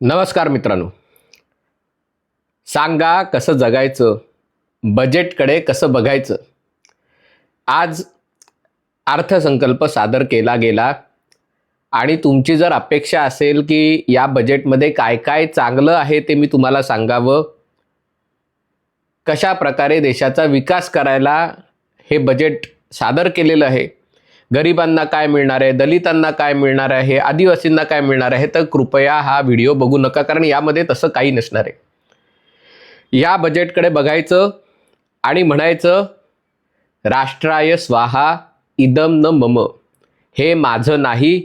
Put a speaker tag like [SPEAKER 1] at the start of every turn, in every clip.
[SPEAKER 1] नमस्कार मित्रांनो. सांगा कसं जगायचं? बजेटकडे कसं बघायचं? आज अर्थसंकल्प सादर केला गेला आणि तुमची जर अपेक्षा असेल की या बजेटमध्ये काय काय चांगलं आहे ते मी तुम्हाला सांगावं कशा प्रकारे देशाचा विकास करायला हे बजेट सादर केलेलं आहे? गरिबांना काय मिळणार आहे? दलितांना काय मिळणार आहे? आदिवासींना काय मिळणार आहे? तर कृपया हा व्हिडिओ बघू नका कारण यामध्ये तसं काही नसणार आहे. या बजेटकडे बघायचं आणि म्हणायचं राष्ट्राय स्वाहा इदम न मम. हे माझं नाही.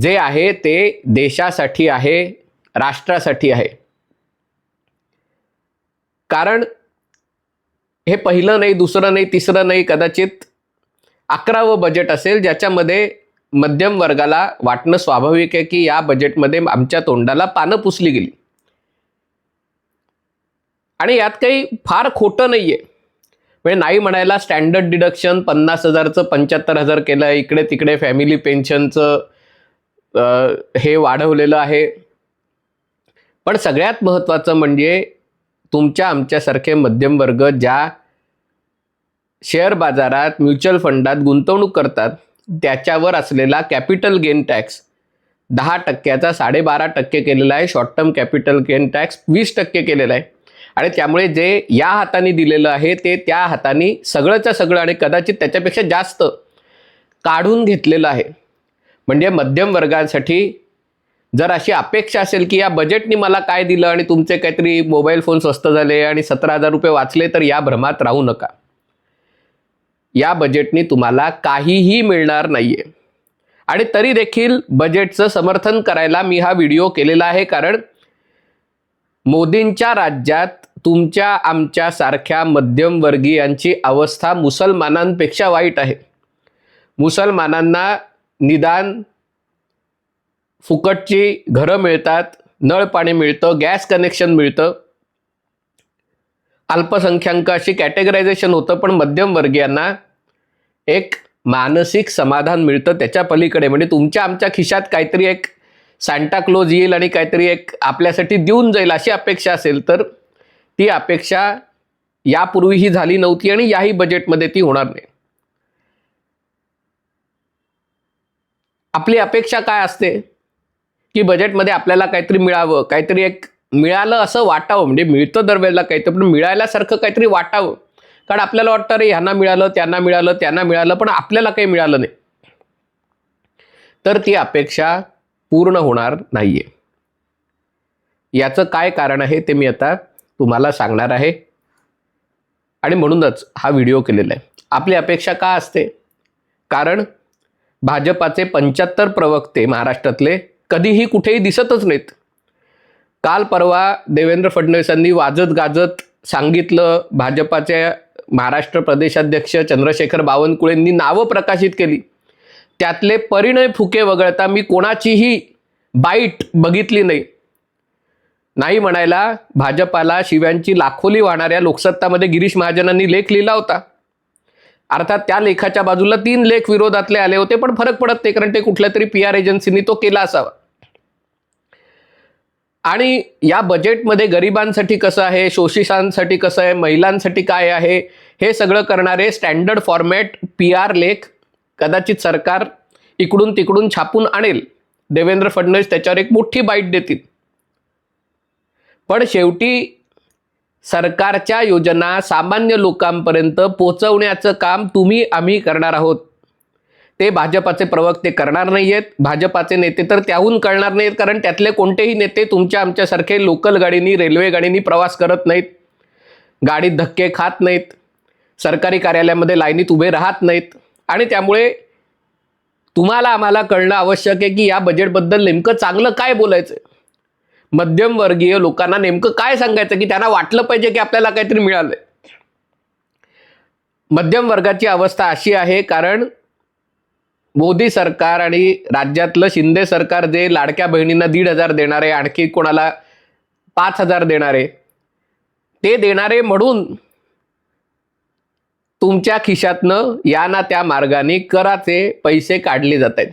[SPEAKER 1] जे आहे ते देशासाठी आहे राष्ट्रासाठी आहे. कारण हे पहिलं नाही दुसरं नाही तिसरं नाही कदाचित अकरावं बजेट असेल ज्याच्यामध्ये मध्यम वर्गाला वाटणं स्वाभाविक आहे की या बजेटमध्ये आमच्या तोंडाला पानं पुसली गेली. आणि यात काही फार खोटं नाही आहे म्हणजे नाही म्हणायला स्टँडर्ड डिडक्शन पन्नास हजारचं पंच्याहत्तर हजार केलं आहे इकडे तिकडे फॅमिली पेन्शनचं हे वाढवलेलं आहे. पण सगळ्यात महत्त्वाचं म्हणजे तुमच्या आमच्यासारखे मध्यमवर्ग ज्या शेअर बाजारात म्युच्युअल फंडात गुंतवणूक करतात त्याच्यावर असलेला कॅपिटल गेन टॅक्स दहा टक्क्याचा साडेबारा टक्के केलेला आहे. Short term capital gain tax वीस टक्के केलेला आहे. आणि त्यामुळे जे या हाताने दिलेलं आहे ते त्या हाताने सगळंच्या सगळं आणि कदाचित त्याच्यापेक्षा जास्त काढून घेतलेलं आहे. म्हणजे मध्यम वर्गासाठी जर अशी अपेक्षा असेल की या बजेटनी मला काय दिलं आणि तुमचे काहीतरी मोबाईल फोन स्वस्त झाले आणि सतरा हजार रुपये वाचले तर या भ्रमात राहू नका. या बजेटनी तुम्हाला काहीही मिळणार नाहीये. आणि तरी देखील बजेटचं समर्थन करायला मी हा व्हिडिओ केलेला आहे कारण मोदींच्या राज्यात तुमच्या आमच्या सारख्या मध्यमवर्गीयांची अवस्था मुसलमानांपेक्षा वाईट आहे. मुसलमानांना निदान फुकटची घरं मिळतात नळ पाणी मिळतं गॅस कनेक्शन मिळतं. अल्पसंख्याक अशी कॅटेगरायझेशन होतं पण मध्यमवर्गीयांना एक मानसिक समाधान मिळतं त्याच्या पलीकडे. म्हणजे तुमच्या आमच्या खिशात काहीतरी एक सांटाक्लोज येईल आणि काहीतरी एक आपल्यासाठी देऊन जाईल अशी अपेक्षा असेल तर ती अपेक्षा यापूर्वीही झाली नव्हती आणि याही बजेटमध्ये ती होणार नाही. आपली अपेक्षा काय असते? की बजेटमध्ये आपल्याला काहीतरी मिळावं काहीतरी एक मिळालं असं वाटावं म्हणजे मिळतं दरवेळेला काहीतरी पण मिळाल्यासारखं काहीतरी वाटावं. कारण आपल्याला वाटतं रे ह्यांना मिळालं त्यांना मिळालं त्यांना मिळालं पण आपल्याला काही मिळालं नाही. तर ती अपेक्षा पूर्ण होणार नाहीये. याचं काय कारण आहे ते मी आता तुम्हाला सांगणार आहे. आणि म्हणूनच हा व्हिडिओ केलेला आहे. आपली अपेक्षा का असते? कारण भाजपाचे पंच्याहत्तर प्रवक्ते महाराष्ट्रातले कधीही कुठेही दिसतच नाहीत. काल परवा देवेंद्र फडणवीसांनी वाजत गाजत सांगितलं भाजपाचे महाराष्ट्र प्रदेशाध्यक्ष चंद्रशेखर बावनकुळेंनी नावं प्रकाशित केली. त्यातले परिणय फुके वगळता मी कोणाचीही बाईट बघितली नाही. नाही म्हणायला भाजपाला शिव्यांची लाखोली वाहणाऱ्या लोकसत्तामध्ये गिरीश महाजनांनी लेख लिहिला होता. अर्थात त्या लेखाच्या बाजूला तीन लेख विरोधातले आले होते पण फरक पडत नाही कारण ते कुठल्या तरी पी आर एजन्सीनी तो केला असावा. आणि या बजेटमध्ये गरिबांसाठी कसं आहे शोषितांसाठी कसं आहे महिलांसाठी काय आहे हे सगळं करणारे स्टँडर्ड फॉर्मॅट पी आर लेख कदाचित सरकार इकडून तिकडून छापून आणेल. देवेंद्र फडणवीस त्याच्यावर एक मोठी बाईट देतील. पण शेवटी सरकारच्या योजना सामान्य लोकांपर्यंत पोचवण्याचं काम तुम्ही आम्ही करणार आहोत. ते भाजपाचे प्रवक्ते करणार नाही आहेत भाजपाचे नेते तर त्याहून कळणार नाहीत कारण त्यातले कोणतेही नेते तुमच्या आमच्यासारखे लोकल गाडीनी रेल्वे गाडीनी प्रवास करत नाहीत. गाडीत धक्के खात नाहीत. सरकारी कार्यालयामध्ये लाईनीत उभे राहत नाहीत. आणि त्यामुळे तुम्हाला आम्हाला कळणं आवश्यक आहे की या बजेटबद्दल नेमकं चांगलं काय बोलायचं? मध्यमवर्गीय लोकांना नेमकं काय सांगायचं की त्यांना वाटलं पाहिजे की आपल्याला काहीतरी मिळालंय? मध्यम वर्गाची अवस्था अशी आहे कारण मोदी सरकार आणि राज्यातलं शिंदे सरकार जे लाडक्या बहिणींना दीड हजार देणार आहे आणखी कोणाला पाच हजार देणार आहे ते देणारे म्हणून तुमच्या खिशातनं या ना त्या मार्गाने कराचे पैसे काढले जात आहेत.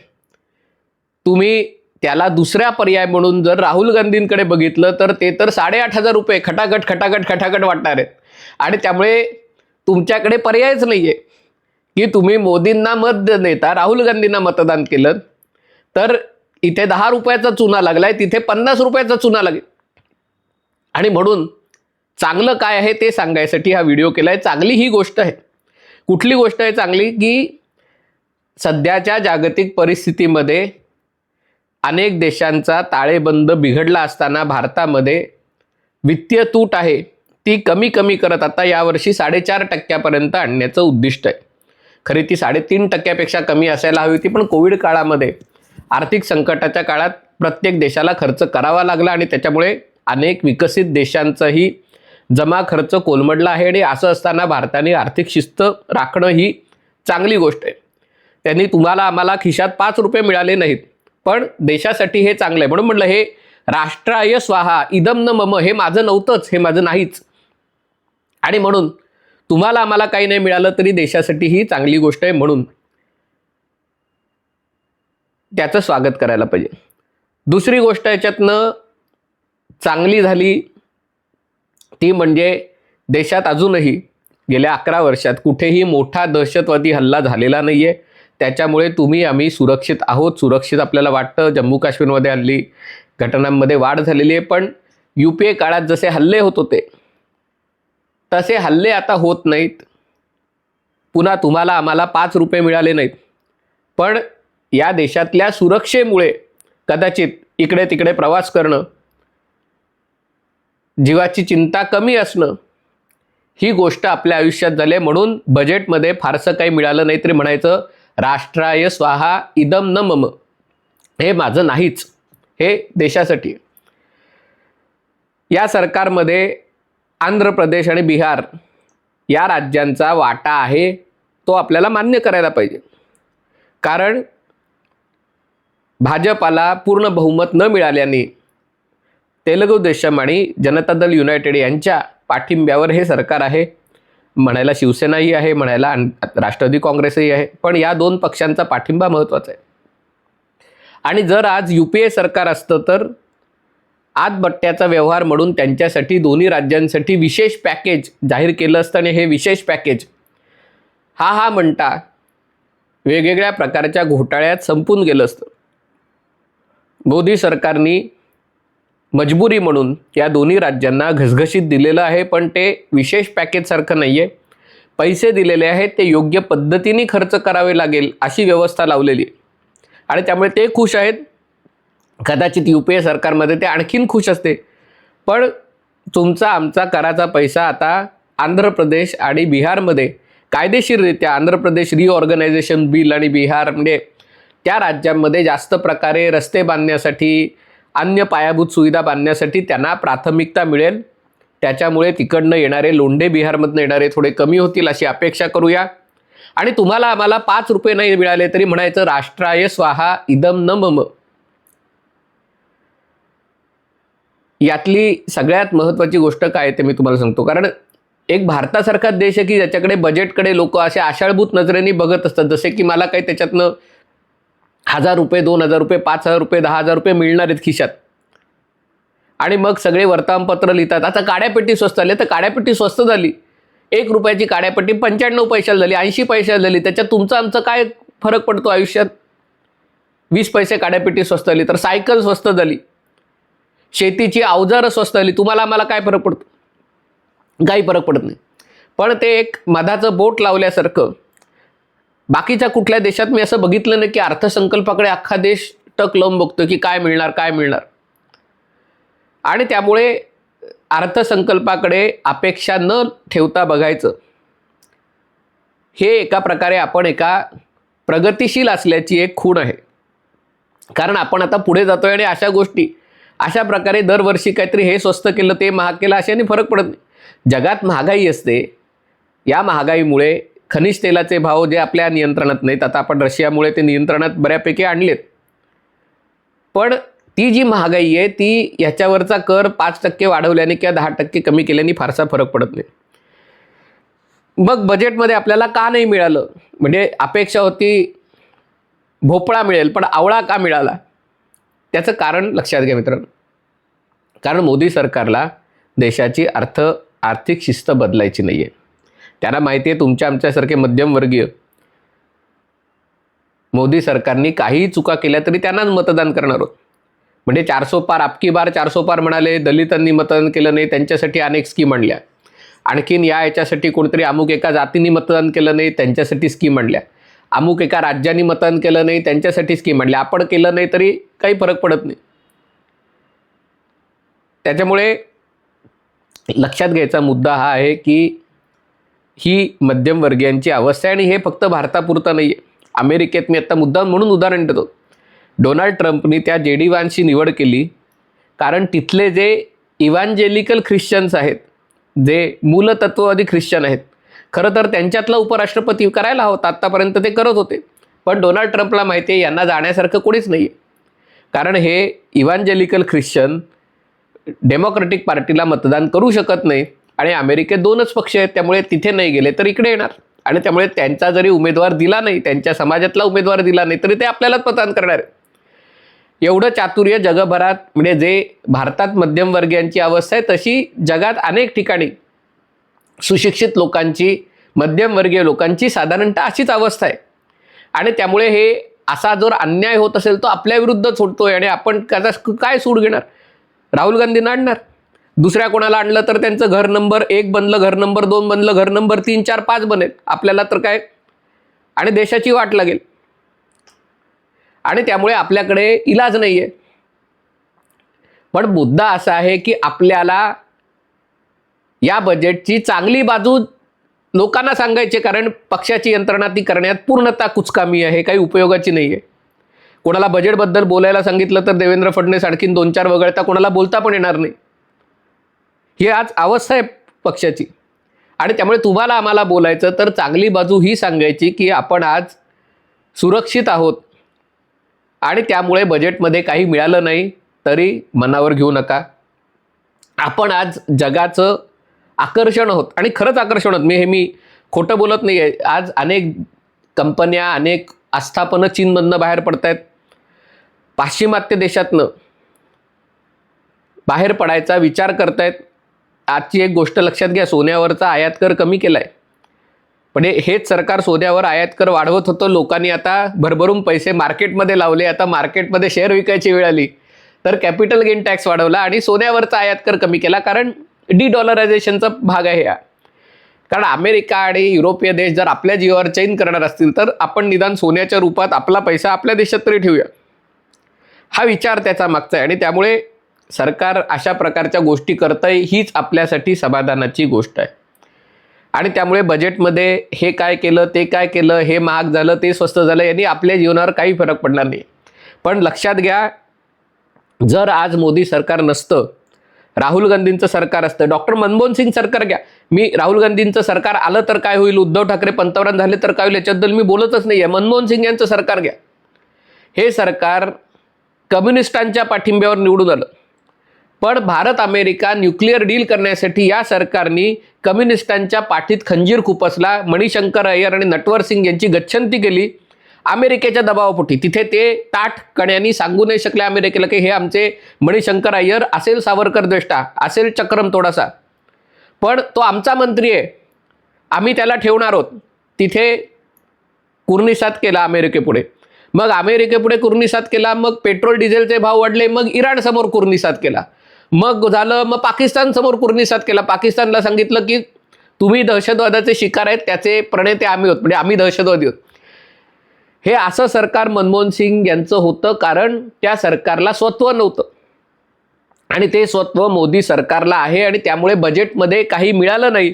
[SPEAKER 1] तुम्ही त्याला दुसरा पर्याय म्हणून जर राहुल गांधींकडे बघितलं तर ते तर साडेआठ हजार रुपये खटाखट खटाखट खटाखट वाटणार आहेत. आणि त्यामुळे तुमच्याकडे पर्यायच नाही आहे की तुम्ही मोदींना मत देता राहुल गांधींना मतदान केलं तर इथे दहा रुपयाचा चुना लागलाय तिथे पन्नास रुपयाचा चुना लागेल आणि म्हणून चांगलं काय आहे ते सांगायसाठी हा व्हिडिओ केला आहे चांगली ही गोष्ट आहे. कुठली गोष्ट आहे चांगली? की सध्याच्या जागतिक परिस्थितीमध्ये अनेक देशांचा ताळेबंद बिघडला असताना भारतामध्ये वित्तीय तूट आहे ती कमी कमी करत आता यावर्षी साडेचार टक्क्यापर्यंत आणण्याचं उद्दिष्ट आहे. खरी ती साडेतीन टक्क्यापेक्षा कमी असायला हवी होती पण कोविड काळामध्ये आर्थिक संकटाच्या काळात प्रत्येक देशाला खर्च करावा लागला आणि त्याच्यामुळे अनेक विकसित देशांचंही जमा खर्च कोलमडला आहे आणि असं असताना भारताने आर्थिक शिस्त राखणं ही चांगली गोष्ट आहे. त्यांनी तुम्हाला आम्हाला खिशात पाच रुपये मिळाले नाहीत पण देशासाठी हे चांगलं आहे. म्हणून म्हटलं हे राष्ट्राय स्वाहा इदम न मम हे माझं नव्हतंच हे माझं नाहीच. आणि म्हणून तुम्हाला आम्हाला काही नाही मिळालं तरी देशासाठी ही चांगली गोष्ट आहे म्हणून त्याचं स्वागत करायला पाहिजे. दुसरी गोष्ट याच्यातनं चांगली झाली ती म्हणजे देशात अजूनही गेल्या अकरा वर्षात कुठेही मोठा दहशतवादी हल्ला झालेला नाही आहे त्याच्यामुळे तुम्ही आम्ही सुरक्षित आहोत. सुरक्षित आपल्याला वाटतं जम्मू काश्मीरमध्ये हल्ली घटनांमध्ये वाढ झालेली आहे. पण यू पी ए काळात जसे हल्ले होत होते तसे हल्ले आता होत नाहीत. पुन्हा तुम्हाला आम्हाला पाच रुपये मिळाले नाहीत. पण या देशातल्या सुरक्षेमुळे कदाचित इकडे तिकडे प्रवास करणं जीवाची चिंता कमी असणं ही गोष्ट आपल्या आयुष्यात झाली म्हणून बजेटमध्ये फारसं काही मिळालं नाही तरी म्हणायचं राष्ट्राय स्वाहा इदम न मम. हे माझं नाहीच. हे देशासाठी. या सरकारमध्ये आंध्र प्रदेश आणि बिहार या राज्यांचा वाटा आहे तो आपल्याला मान्य करायला पाहिजे. कारण भाजपाला पूर्ण बहुमत न मिळाल्याने तेलुगू देशम आणि जनता दल युनायटेड यांच्या पाठिंब्यावर हे सरकार आहे. म्हणायला शिवसेनाही आहे म्हणायला राष्ट्रवादी काँग्रेसही आहे. पण या दोन पक्षांचा पाठिंबा महत्त्वाचा आहे. आणि जर आज यू पी ए सरकार असतं तर आतबट्ट्याचा व्यवहार म्हणून त्यांच्यासाठी दोन्ही राज्यांसाठी विशेष पॅकेज जाहीर केलं असतं आणि हे विशेष पॅकेज हा हा म्हणता वेगवेगळ्या प्रकारच्या घोटाळ्यात संपून गेलं असतं. मोदी सरकारनी मजबुरी म्हणून या दोन्ही राज्यांना घसघशीत दिलेलं आहे पण ते विशेष पॅकेजसारखं नाही आहे पैसे दिलेले आहेत ते योग्य पद्धतीने खर्च करावे लागेल अशी व्यवस्था लावलेली आहे. आणि त्यामुळे ते खुश आहेत. कदाचित यू पी ए सरकारमध्ये ते आणखीन खुश असते. पण तुमचा आमचा कराचा पैसा आता आंध्र प्रदेश आणि बिहारमध्ये कायदेशीररित्या आंध्र प्रदेश रिऑर्गनायझेशन बिल आणि बिहार म्हणजे त्या राज्यांमध्ये जास्त प्रकारे रस्ते बांधण्यासाठी अन्य पायाभूत सुविधा बांधण्यासाठी त्यांना प्राथमिकता मिळेल. त्याच्यामुळे तिकडनं येणारे लोंढे बिहारमधनं येणारे थोडे कमी होतील अशी अपेक्षा करूया. आणि तुम्हाला आम्हाला पाच रुपये नाही मिळाले तरी म्हणायचं राष्ट्राय स्वाहा इदम न मम. यातली सगळ्यात महत्त्वाची गोष्ट काय आहे ते मी तुम्हाला सांगतो. कारण एक भारतासारखा देश आहे की ज्याच्याकडे बजेटकडे लोक असे आषाढभूत नजरेने बघत असतात. जसे की मला काही त्याच्यातनं हजार रुपये दोन हजार रुपये पाच हजार रुपये दहा हजार रुपये मिळणार आहेत खिशात. आणि मग सगळे वर्तमानपत्र लिहितात. आता काड्यापेटी स्वस्त झाली तर काड्यापेटी स्वस्त झाली. एक रुपयाची काड्यापेटी पंच्याण्णव पैशाला झाली. ऐंशी पैशाला झाली. त्याच्यात तुमचं आमचं काय फरक पडतो आयुष्यात? वीस पैसे काड्यापेटी स्वस्त झाली तर सायकल स्वस्त झाली. शेतीची अवजारं स्वस्त झाली तुम्हाला आम्हाला काय फरक पडतो? काही फरक पडत नाही. पण ते एक मधाचं बोट लावल्यासारखं. बाकीच्या कुठल्या देशात मी असं बघितलं नाही की अर्थसंकल्पाकडे अख्खा देश टक लावून बघतो की काय मिळणार काय मिळणार. आणि त्यामुळे अर्थसंकल्पाकडे अपेक्षा न ठेवता बघायचं. हे एका प्रकारे आपण एका प्रगतिशील असल्याची एक खूण आहे. कारण आपण आता पुढे जातोय आणि अशा गोष्टी अशा प्रकारे दरवर्षी काहीतरी हे स्वस्त केलं ते महाग केलं अशाने फरक पडत नाही. जगात महागाई असते. या महागाईमुळे खनिज तेलाचे भाव जे आपल्या नियंत्रणात नाहीत आता आपण रशियामुळे ते नियंत्रणात बऱ्यापैकी आणलेत. पण ती जी महागाई आहे ती ह्याच्यावरचा कर पाच टक्के वाढवल्याने किंवा दहा टक्के कमी केल्याने फारसा फरक पडत नाही. मग बजेटमध्ये आपल्याला का नाही मिळालं? म्हणजे अपेक्षा होती भोपळा मिळेल पण आवळा का मिळाला? त्याचं कारण लक्षात घ्या मित्रांनो. कारण मोदी सरकारला देशाची अर्थ आर्थिक शिस्त बदलायची नाही आहे त्यांना माहिती आहे तुमच्या आमच्यासारखे मध्यमवर्गीय. मोदी सरकारने काहीही चुका केल्या तरी त्यांनाच मतदान करणार आहोत. म्हणजे चारसो पार आपकी बार चारसो पार म्हणाले दलितांनी मतदान केलं नाही त्यांच्यासाठी अनेक स्कीम आणल्या. आणखीन या याच्यासाठी कोणतरी अमुक एका जातींनी मतदान केलं नाही त्यांच्यासाठी स्कीम आणल्या. अमुक एका राज्यांनी मतदान केलं नाही त्यांच्यासाठी स्कीम आणली. आपण केलं नाही तरी काही फरक पडत नाही. त्याच्यामुळे लक्षात घ्यायचा मुद्दा हा आहे की ही मध्यमवर्गीयांची अवस्था आहे आणि हे फक्त भारतापुरतं नाही आहे अमेरिकेत मी आत्ता मुद्दा म्हणून उदाहरण देतो. डोनाल्ड ट्रम्पनी त्या जे डी वानची निवड केली. कारण तिथले जे इव्हांजेलिकल ख्रिश्चन्स आहेत जे मूलतत्ववादी ख्रिश्चन आहेत खरं तर त्यांच्यातला उपराष्ट्रपती करायला होता आत्तापर्यंत ते करत होते. पण डोनाल्ड ट्रम्पला माहिती आहे यांना जाण्यासारखं कोणीच नाही आहे कारण हे इव्हांजेलिकल ख्रिश्चन डेमोक्रेटिक पार्टीला मतदान करू शकत नाही आणि अमेरिकेत दोनच पक्ष आहेत त्यामुळे तिथे नाही गेले तर इकडे येणार. आणि त्यामुळे त्यांचा जरी उमेदवार दिला नाही त्यांच्या समाजातला उमेदवार दिला नाही तरी ते आपल्यालाच मतदान करणार आहे एवढं चातुर्य जगभरात म्हणजे जे भारतात मध्यमवर्गीयांची अवस्था आहे तशी जगात अनेक ठिकाणी सुशिक्षित लोकांची मध्यमवर्गीय लोकांची साधारणतः अशीच अवस्था आहे. आणि त्यामुळे हे असा जर अन्याय होत असेल तो आपल्या विरुद्धच होतोय आणि आपण त्याचा काय सूड घेणार? राहुल गांधींना आणणार. दुसऱ्या कोणाला आणलं तर त्यांचं घर नंबर एक बनलं घर नंबर दोन बनलं घर नंबर तीन चार पाच बनेल. आपल्याला तर काय? आणि देशाची वाट लागेल. आणि त्यामुळे आपल्याकडे इलाज नाही आहे पण मुद्दा असा आहे की आपल्याला या बजेटची चांगली बाजू लोकांना सांगायची कारण पक्षाची यंत्रणा ती करण्यात पूर्णतः कुचकामी आहे काही उपयोगाची नाही आहे. कोणाला बजेटबद्दल बोलायला सांगितलं तर देवेंद्र फडणवीस आणखीन दोन चार वगळता कोणाला बोलता पण येणार नाही. ही आज अवस्था आहे पक्षाची. आणि त्यामुळे तुम्हाला आम्हाला बोलायचं तर चांगली बाजू ही सांगायची की आपण आज सुरक्षित आहोत. आणि त्यामुळे बजेटमध्ये काही मिळालं नाही तरी मनावर घेऊ नका. आपण आज जगाचं आकर्षण होत. आणि खरंच आकर्षण होत. मी हे मी खोटं बोलत नाही आहे आज अनेक कंपन्या अनेक आस्थापनं चीनमधनं बाहेर पडत आहेत पाश्चिमात्य देशातनं बाहेर पडायचा विचार करतायत. आजची एक गोष्ट लक्षात घ्या सोन्यावरचा आयात कर कमी केला आहे पण हेच सरकार सोन्यावर आयात कर वाढवत होतं. लोकांनी आता भरभरून पैसे मार्केटमध्ये लावले. आता मार्केटमध्ये शेअर विकायची वेळ आली. तर कॅपिटल गेन टॅक्स वाढवला आणि सोन्यावरचा आयात कर कमी केला. कारण डी डॉलरायझेशनचा भाग आहे हा. कारण अमेरिका आणि युरोपीय देश जर आपल्या जीवावर चैन करणार असतील तर आपण निदान सोन्याच्या रूपात आपला पैसा आपल्या देशात तरी ठेवूया. हा विचार त्याचा मागचा आहे आणि त्यामुळे सरकार अशा प्रकारच्या गोष्टी करतंय हीच आपल्यासाठी समाधानाची गोष्ट आहे. आणि त्यामुळे बजेटमध्ये हे काय केलं ते काय केलं हे महाग झालं ते स्वस्त झालं यांनी आपल्या जीवनावर काही फरक पडणार नाही. पण लक्षात घ्या जर आज मोदी सरकार नसतं राहुल गांधींचं सरकार असतं. डॉक्टर मनमोहन सिंग सरकार घ्या. मी राहुल गांधींचं सरकार आलं तर काय होईल? उद्धव ठाकरे पंतप्रधान झाले तर काय होईल? याच्याबद्दल मी बोलतच नाही आहे मनमोहन सिंग यांचं सरकार घ्या. हे सरकार कम्युनिस्टांच्या पाठिंब्यावर निवडून आलं. पण भारत अमेरिका न्यूक्लिअर डील करण्यासाठी या सरकारने कम्युनिस्टांच्या पाठीत खंजीर खुपसला मणिशंकर अय्यर आणि नटवर सिंग यांची गच्छंती केली. अमेरिकेच्या दबावापोटी. तिथे ते ताठ कण्यानी सांगू नाही शकले अमेरिकेला की हे आमचे मणिशंकर अय्यर असेल सावरकर द्वेष्टा असेल चक्रम थोडासा पण तो आमचा मंत्री आहे. आम्ही त्याला ठेवणार आहोत. तिथे कुर्निसात केला अमेरिकेपुढे. मग अमेरिकेपुढे कुर्निसात केला मग पेट्रोल डिझेलचे भाव वाढले मग इराणसमोर कुर्निसात केला. मग झालं मग पाकिस्तानसमोर कुर्निसात केला. पाकिस्तानला सांगितलं की तुम्ही दहशतवादाचे शिकार आहेत त्याचे प्रणेते आम्ही आहोत. म्हणजे आम्ही दहशतवादी आहोत. हे असं सरकार मनमोहन सिंग यांचं होतं कारण त्या सरकारला स्वत्व नव्हतं. आणि ते स्वत्व मोदी सरकारला आहे आणि त्यामुळे बजेटमध्ये काही मिळालं नाही.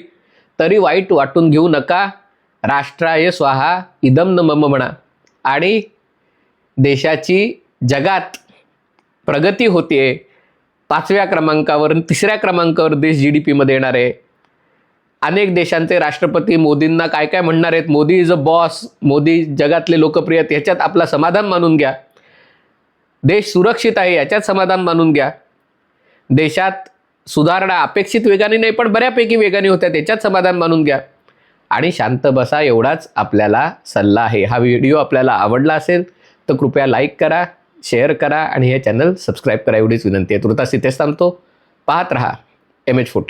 [SPEAKER 1] तरी वाईट वाटून घेऊ नका. राष्ट्राय स्वाहा इदम न मम म्हणा. आणि देशाची जगात प्रगती होते पाचव्या क्रमांकावर तिसऱ्या क्रमांकावर देश जी डी पीमध्ये येणार आहे. अनेक देशांचे राष्ट्रपती मोदींना काय काय म्हणणार आहेत? Modi is a boss Modi जगातले लोकप्रिय आहेत. ह्याच्यात आपला समाधान मानून घ्या. देश सुरक्षित आहे याच्यात समाधान मानून घ्या. देशात सुधारणा अपेक्षित वेगाने नाही पण बऱ्यापैकी वेगाने होत्या. त्याच्यात समाधान मानून घ्या. आणि शांत बसा एवढाच आपल्याला सल्ला आहे. हा व्हिडिओ आपल्याला आवडला असेल तर कृपया लाईक करा शेअर करा आणि हे चॅनल सबस्क्राईब करा एवढीच विनंती आहे. तुर्तास इथेच थांबतो. पाहत रहा. M H forty